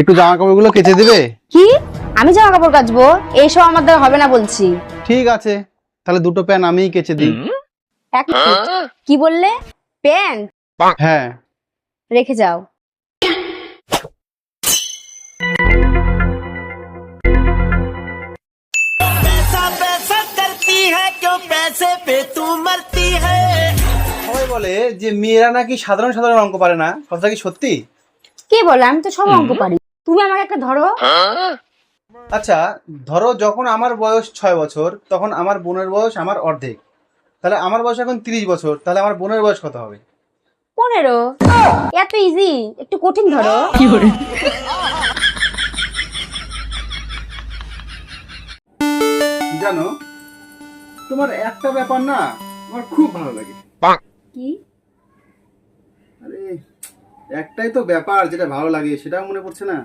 একটু জামা কাপড়গুলো কেচে দিবে? কি? আমি জামা কাপড় কাচবো? এইসব আমার দ্বারা হবে না বলছি। ঠিক আছে তাহলে দুটো প্যান্ট আমিই কেচে দিই। কি বললে? প্যান্ট? হ্যাঁ। রেখে যাও। বলে যে মেয়েরা নাকি সাধারণ সাধারণ অঙ্ক পারে না। কথাটা কি সত্যি? কে বলে? আমি তো সব অঙ্ক পারি। তুমি আমাকে একটা ধরো। আচ্ছা ধরো যখন আমার বয়স ছয় বছর তখন আমার বোনের বয়স আমার অর্ধেক। তাহলে আমার বয়স এখন তিরিশ বছর তাহলে আমার বোনের বয়স কত হবে? পনেরো। এত ইজি একটু কঠিন ধরো। জানো তোমার একটা ব্যাপার না আমার খুব ভালো লাগে। কি? একটাই তো ব্যাপার যেটা ভালো লাগে সেটাও মনে পড়ছে না।